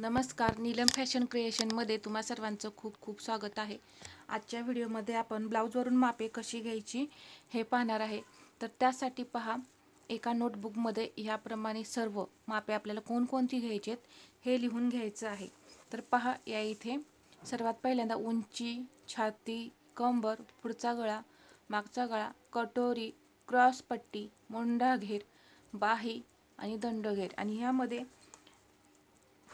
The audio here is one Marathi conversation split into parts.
नमस्कार नीलम फॅशन क्रिएशनमध्ये तुम्हा सर्वांचं खूप खूप स्वागत आहे. आजच्या व्हिडिओमध्ये आपण ब्लाऊजवरून मापे कशी घ्यायची हे पाहणार आहे. तर त्यासाठी पहा एका नोटबुकमध्ये ह्याप्रमाणे सर्व मापे आपल्याला कोणकोणती घ्यायची आहेत हे लिहून घ्यायचं आहे. तर पहा या इथे सर्वात पहिल्यांदा उंची छाती कंबर पुढचा गळा मागचा गळा कटोरी क्रॉसपट्टी मोंडाघेर घेर बाही आणि दंडघेर. आणि ह्यामध्ये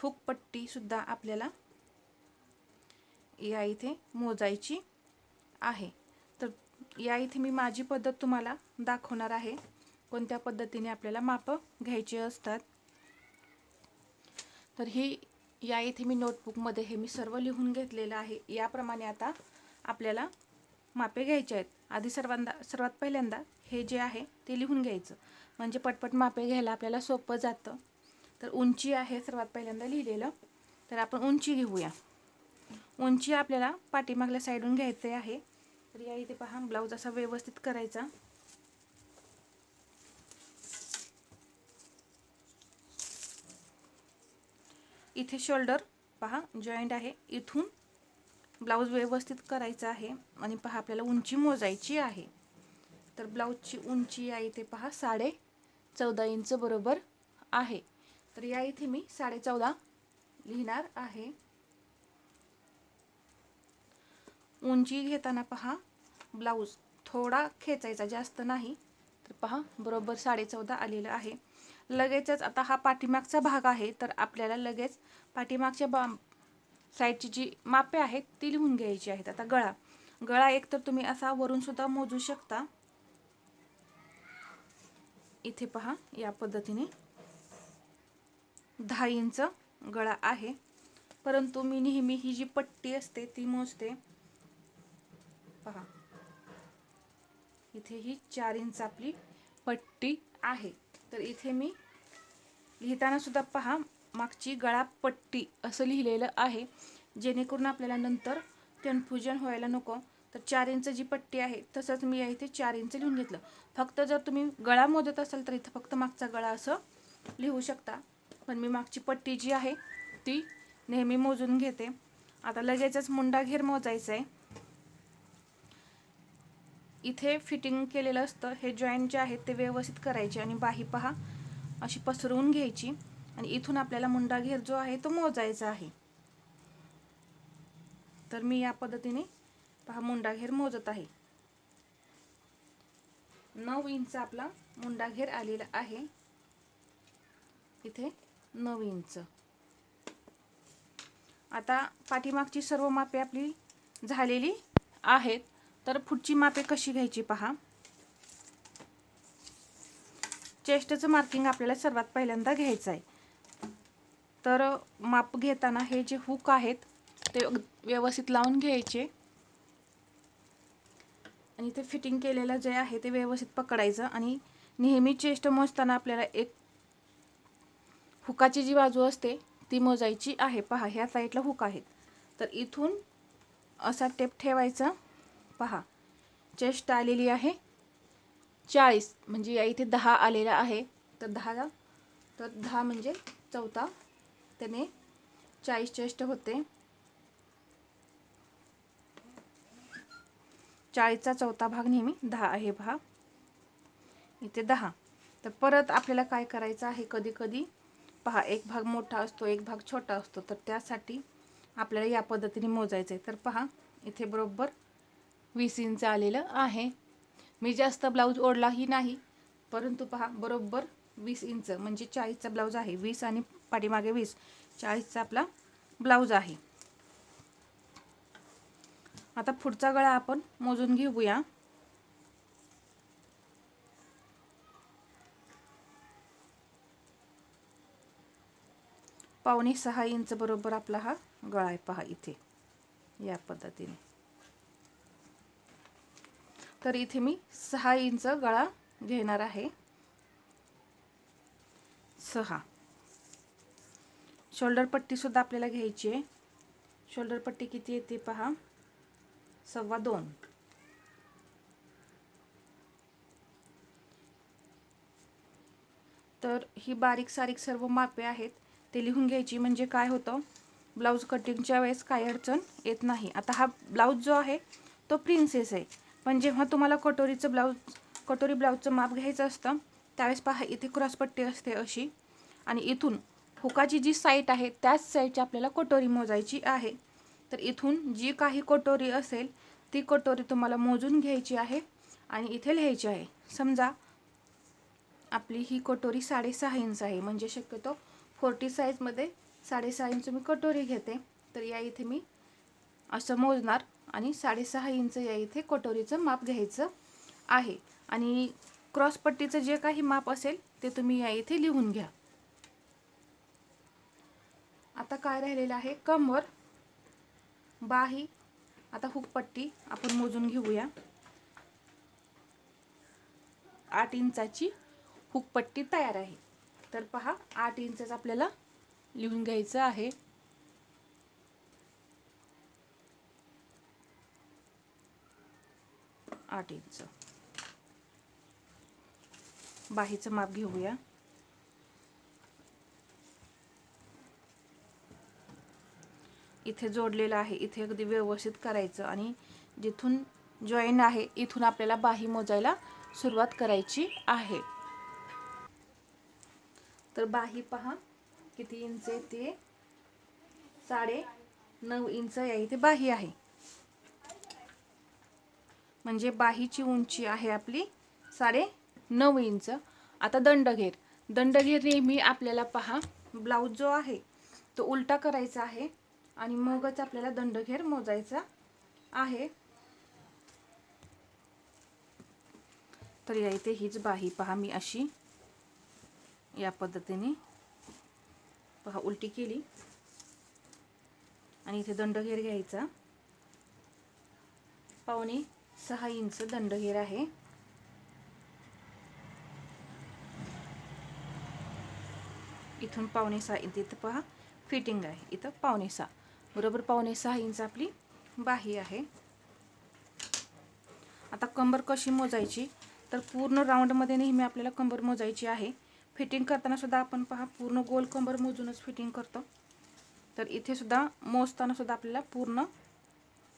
हुकपट्टी सुद्धा आपल्याला या इथे मोजायची आहे. तर या इथे मी माझी पद्धत तुम्हाला दाखवणार आहे. कोणत्या पद्धतीने आपल्याला मापं घ्यायची असतात. तर ही या इथे मी नोटबुकमध्ये हे मी सर्व लिहून घेतलेलं आहे. याप्रमाणे आता आपल्याला मापे घ्यायचे आहेत. आधी सर्वांदा सर्वात पहिल्यांदा हे जे आहे ते लिहून घ्यायचं. म्हणजे पटपट मापे घ्यायला आपल्याला सोपं जातं. तर उंची आहे सर्वात पहिल्यांदा लिहिलेलं. तर आपण उंची घेऊया. उंची आपल्याला पाठीमागल्या साईडून घ्यायचे आहे. तर या इथे पहा ब्लाऊज असा व्यवस्थित करायचा. इथे शोल्डर पहा जॉईंट आहे. इथून ब्लाऊज व्यवस्थित करायचा आहे आणि पहा आपल्याला उंची मोजायची आहे. तर ब्लाऊजची उंची या इथे पहा साडे चौदा इंच बरोबर आहे. तर या इथे मी साडे चौदा लिहिणार आहे. उंची घेताना पहा ब्लाऊज थोडा खेचायचा जास्त नाही. तर पहा बरोबर साडे चौदा आलेलं आहे. लगेचच आता हा पाठीमागचा भाग आहे तर आपल्याला लगेच पाठीमागच्या बा साईडची जी मापे आहेत ती लिहून घ्यायची आहेत. आता गळा. गळा एक तर तुम्ही असा वरूनसुद्धा मोजू शकता. इथे पहा या पद्धतीने दहा इंच गळा आहे. परंतु मी नेहमी ही जी पट्टी असते ती मोजते. पहा. इथे ही चार इंच आपली पट्टी आहे. तर इथे मी लिहिताना सुद्धा पहा मागची गळा पट्टी असं लिहिलेलं आहे. जेणेकरून आपल्याला नंतर कन्फ्युजन व्हायला नको. तर चार इंच जी पट्टी आहे तसंच मी या इथे चार इंच लिहून घेतलं. फक्त जर तुम्ही गळा मोजत असाल तर इथं फक्त मागचा गळा असं लिहू शकता. पण मी मागची पट्टी जी आहे ती नेहमी मोजून घेते. आता लगेचच मुंडा घेर मोजायचं आहे इथे फिटिंग केलेलं असतं. हे जॉईंट जे आहेत ते व्यवस्थित करायचे आणि बाही पहा. अशी पसरवून घ्यायची आणि इथून आपल्याला मुंडा घेर जो आहे तो मोजायचा आहे. तर मी या पद्धतीने पहा मुंडा घेर मोजत आहे. नऊ इंच आपला मुंडा घेर आलेला आहे. इथे नऊ इंच आता पाठीमागची सर्व मापे आपली झालेली आहेत. तर पुढची मापे कशी घ्यायची पहा. चेस्टचं मार्किंग आपल्याला सर्वात पहिल्यांदा घ्यायचं आहे. तर माप घेताना हे जे हुक आहेत ते व्यवस्थित लावून घ्यायचे. आणि ते फिटिंग केलेलं जे आहे ते व्यवस्थित पकडायचं. आणि नेहमी चेस्ट मोजताना आपल्याला एक हुकाची जी बाजू असते ती मोजायची आहे. पहा ह्या साईडला हुक आहेत. तर इथून असा टेप ठेवायचा. पहा चेस्ट आलेली आहे. चाळीस म्हणजे या इथे दहा आलेला आहे. तर दहाला तर दहा म्हणजे चौथा. त्याने चाळीस चेस्ट होते. चाळीसचा चौथा भाग नेहमी दहा आहे पहा. इथे दहा. तर परत आपल्याला काय करायचं आहे? कधी कधी पहा एक भाग मोठा असतो एक भाग छोटा असतो तर त्यासाठी आपल्याला या पद्धतीने मोजायचं आहे तर पहा इथे बरोबर वीस इंच आलेलं आहे. मी जास्त ब्लाऊज ओढलाही नाही परंतु पहा बरोबर वीस इंच म्हणजे चाळीसचा ब्लाऊज आहे. वीस आणि पाठीमागे वीस चाळीसचा आपला ब्लाऊज आहे. आता पुढचा गळा आपण मोजून घेऊया. पावणे सहा इंच बरोबर आपला हा गळा आहे पहा इथे या पद्धतीने. तर इथे मी सहा इंच गळा घेणार आहे. सहा. शोल्डर पट्टी सुद्धा आपल्याला घ्यायची आहे. शोल्डर पट्टी किती येते पहा. सव्वा दोन. तर ही बारीक सारीक सर्व मापे आहेत. ते लिहून घ्यायची. म्हणजे काय होतं? ब्लाऊज कटिंगच्या वेळेस काय अडचण येत नाही. आता हा ब्लाऊज जो आहे तो प्रिन्सेस आहे. पण जेव्हा तुम्हाला कटोरीचं ब्लाऊज कटोरी ब्लाऊजचं माप घ्यायचं असतं त्यावेळेस पहा इथे क्रॉसपट्टी असते अशी. आणि इथून हुकाची जी साईट आहे त्याच साईडची आपल्याला कटोरी मोजायची आहे. तर इथून जी काही कटोरी असेल ती कटोरी तुम्हाला मोजून घ्यायची आहे आणि इथे लिहायची आहे. समजा आपली ही कटोरी साडेसहा इंच आहे. म्हणजे शक्यतो फोर्टी साईजमध्ये साडेसहा इंच मी कटोरी घेते. तर या इथे मी असं मोजणार आणि साडेसहा इंच या इथे कटोरीचं माप घ्यायचं आहे. आणि क्रॉसपट्टीचं जे काही माप असेल ते तुम्ही या इथे लिहून घ्या. आता काय राहिलेलं आहे? कमर बाही आता हुकपट्टी आपण मोजून घेऊया. आठ इंचाची हुकपट्टी तयार आहे. तर पहा आठ इंचच आपल्याला लिहून घ्यायचं आहे. आठ इंच बाहीचं माप घेऊया. इथे जोडलेलं आहे इथे अगदी व्यवस्थित करायचं आणि जिथून जॉईन आहे इथून आपल्याला बाही मोजायला सुरुवात करायची आहे. तर बाही पहा किती इंच आहे ते? साडे नऊ इंच या इथे बाही आहे. म्हणजे बाहीची उंची आहे आपली साडे नऊ इंच. आता दंडघेर. दंडघेर नेहमी आपल्याला पहा ब्लाऊज जो आहे तो उलटा करायचा आहे आणि मगच आपल्याला दंडघेर मोजायचा आहे. तर या इथे हीच बाही पहा मी अशी. या पद्धतीने. पहा उलटी केली. आणि इथे दंडघेर घ्यायचा. पावणे सहा इंच दंडघेर आहे. इथून पावणे सहा इंच इथं पहा फिटिंग आहे. इथं पावणे सहा. बरोबर पावणे सहा इंच आपली बाही आहे. आता कंबर कशी मोजायची? तर पूर्ण राऊंडमध्ये नेहमी आपल्याला कंबर मोजायची आहे. फिटिंग करताना सुद्धा आपण पहा पूर्ण गोल कंबर मोजूनच फिटिंग करतो. तर इथे सुद्धा मोजताना सुद्धा आपल्याला पूर्ण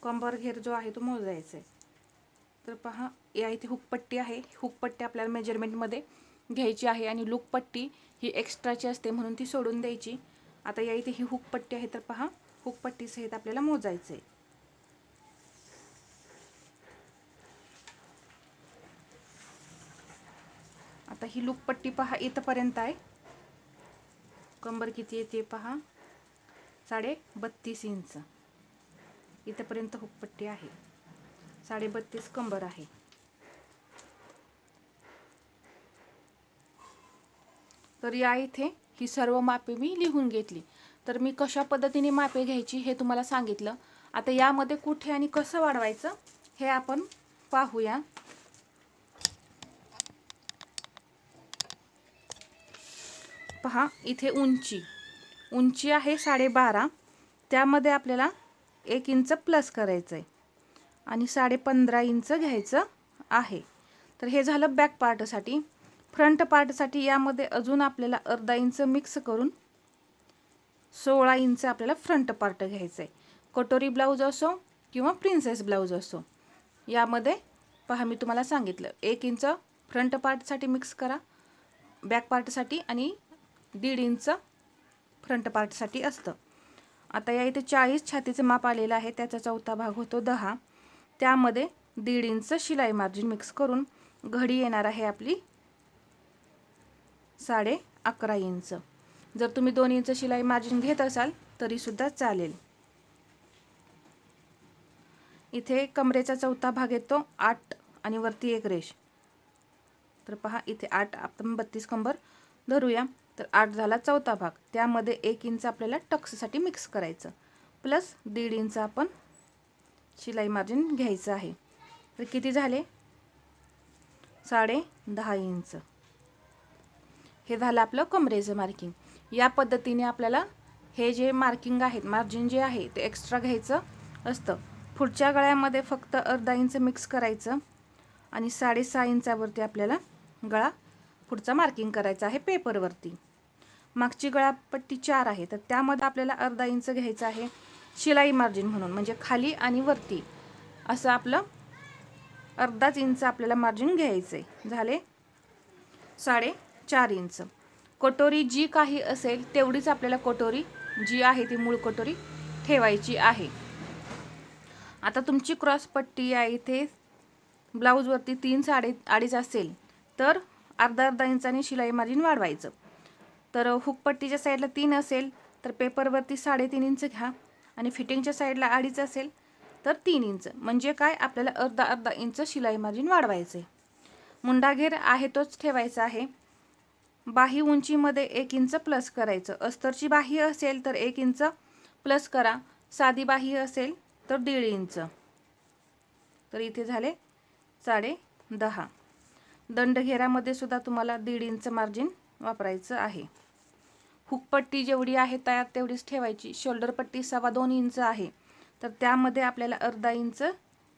कंबर घेर जो आहे तो मोजायचा आहे. तर पहा या इथे हुकपट्टी आहे. हुकपट्टी आपल्याला मेजरमेंटमध्ये घ्यायची आहे आणि लुकपट्टी ही एक्स्ट्राची असते म्हणून ती सोडून द्यायची. आता या इथे ही हुकपट्टी आहे तर पहा हुकपट्टीसहित आपल्याला मोजायचं आहे आता ही लुकपट्टी पहा इथंपर्यंत आहे. कंबर किती येते पहा. साडे बत्तीस इंच. इथंपर्यंत हुकपट्टी आहे. साडे बत्तीस कंबर आहे. तर या इथे ही सर्व मापे मी लिहून घेतली. तर मी कशा पद्धतीने मापे घ्यायची हे तुम्हाला सांगितलं. आता यामध्ये कुठे आणि कसं वाढवायचं हे आपण पाहूया. पहा इथे उंची. उंची आहे साडेबारा. त्यामध्ये आपल्याला एक इंच प्लस करायचं आहे आणि साडेपंधरा इंच घ्यायचं आहे. तर हे झालं बॅक पार्टसाठी फ्रंट पार्टसाठी यामध्ये अजून आपल्याला अर्धा इंच मिक्स करून सोळा इंच आपल्याला फ्रंट पार्ट घ्यायचं आहे कटोरी ब्लाऊज असो किंवा प्रिन्सेस ब्लाऊज असो. यामध्ये पहा मी तुम्हाला सांगितलं. एक इंच फ्रंट पार्टसाठी मिक्स करा. बॅक पार्टसाठी आणि दीड इंच फ्रंट पार्टसाठी असतं. आता या इथे चाळीस छातीचं माप आलेलं आहे. त्याचा चौथा भाग होतो दहा. त्यामध्ये दीड इंच शिलाई मार्जिन मिक्स करून घडी येणार आहे आपली साडे अकरा इंच. जर तुम्ही दोन इंच शिलाई मार्जिन घेत असाल तरीसुद्धा चालेल. इथे कमरेचा चौथा भाग येतो आठ आणि वरती एक रेश तर पहा इथे आठ आपण बत्तीस कंबर धरूया. तर आठ झाला चौथा भाग. त्यामध्ये एक इंच आपल्याला टक्ससाठी मिक्स करायचं. प्लस दीड इंच आपण शिलाई मार्जिन घ्यायचं आहे. तर किती झाले? साडे दहा इंच. हे झालं आपलं कमरेचं मार्किंग या पद्धतीने आपल्याला हे जे मार्किंग आहेत मार्जिन जे आहे ते एक्स्ट्रा घ्यायचं असतं. पुढच्या गळ्यामध्ये फक्त अर्धा इंच मिक्स करायचं आणि साडेसहा इंचावरती आपल्याला गळा पुढचा मार्किंग करायचा आहे पेपरवरती मागची गळापट्टी चार आहे तर त्यामध्ये आपल्याला अर्धा इंच घ्यायचं आहे शिलाई मार्जिन म्हणून म्हणजे खाली आणि वरती. असं आपलं अर्धाच इंच आपल्याला मार्जिन घ्यायचं आहे झाले? साडे चार इंच कटोरी जी काही असेल तेवढीच आपल्याला कटोरी जी आहे ती मूळ कटोरी ठेवायची आहे. आता तुमची क्रॉस पट्टी आहे इथे ब्लाऊजवरती तीन साडे अडीच असेल तर अर्धा अर्धा इंचाने शिलाई मार्जिन वाढवायचं. तर हुकपट्टीच्या साईडला तीन असेल तर पेपरवरती साडेतीन इंच घ्या आणि फिटिंगच्या साईडला अडीच असेल तर तीन इंच. म्हणजे काय? आपल्याला अर्धा अर्धा इंच शिलाई मार्जिन वाढवायचं आहे मुंडाघेर आहे तोच ठेवायचा आहे. बाही उंचीमध्ये एक इंच प्लस करायचं. अस्तरची बाही असेल तर एक इंच प्लस करा. साधी बाही असेल तर दीड इंच. तर इथे झाले साडे दहा. दंडघेरामध्ये सुद्धा तुम्हाला दीड इंच मार्जिन वापरायचं आहे. हुकपट्टी जेवढी आहे तयार तेवढीच ठेवायची. शोल्डर पट्टी सव्वा दोन इंच आहे. तर त्यामध्ये आपल्याला अर्धा इंच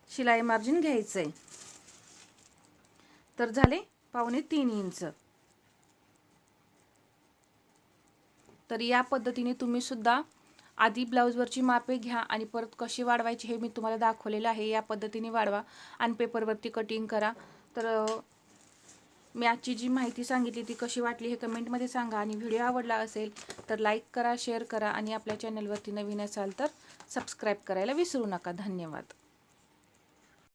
शिलाई मार्जिन घ्यायचं आहे तर झाले पावणे तीन इंच. तर या पद्धतीने तुम्ही सुद्धा आधी ब्लाऊजवरची मापे घ्या आणि परत कशी वाढवायची हे मी तुम्हाला दाखवलेलं आहे. या पद्धतीने वाढवा आणि पेपरवरती कटिंग करा. तर मी आजची जी माहिती सांगितली ती कशी वाटली हे कमेंटमध्ये सांगा. आणि व्हिडिओ आवडला असेल तर लाईक करा शेअर करा आणि आपल्या चॅनलवरती नवीन असाल तर सबस्क्राईब करायला विसरू नका. धन्यवाद.